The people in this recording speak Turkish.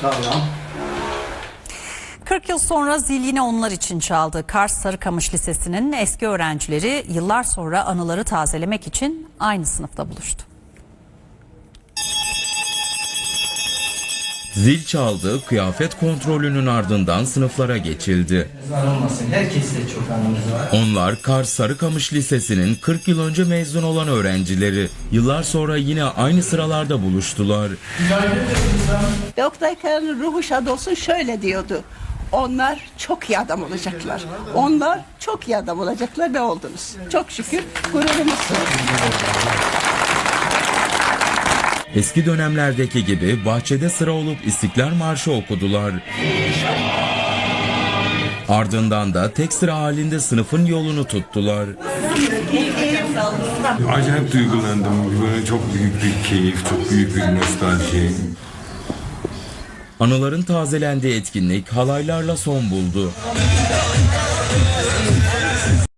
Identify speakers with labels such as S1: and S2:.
S1: Tamam.
S2: 40 yıl sonra zil yine onlar için çaldı. Kars Sarıkamış Lisesi'nin eski öğrencileri yıllar sonra anıları tazelemek için aynı sınıfta buluştu.
S3: Zil çaldı, kıyafet kontrolünün ardından sınıflara geçildi.
S1: Ezan olmasın. Herkeste çok anımız var.
S3: Onlar Kars Sarıkamış Lisesi'nin 40 yıl önce mezun olan öğrencileri. Yıllar sonra yine aynı sıralarda buluştular.
S4: Ve Oktay Kaya'nın ruhu şad olsun şöyle diyordu. Onlar çok iyi adam olacaklar. Onlar çok iyi adam olacaklar ve oldunuz. Çok şükür gururumuzsun.
S3: Eski dönemlerdeki gibi bahçede sıra olup İstiklal Marşı okudular. Ardından da tek sıra halinde sınıfın yolunu tuttular.
S5: Acayip duygulandım. Böyle çok büyük bir keyif, çok büyük bir nostalji.
S3: Anıların tazelendiği etkinlik halaylarla son buldu.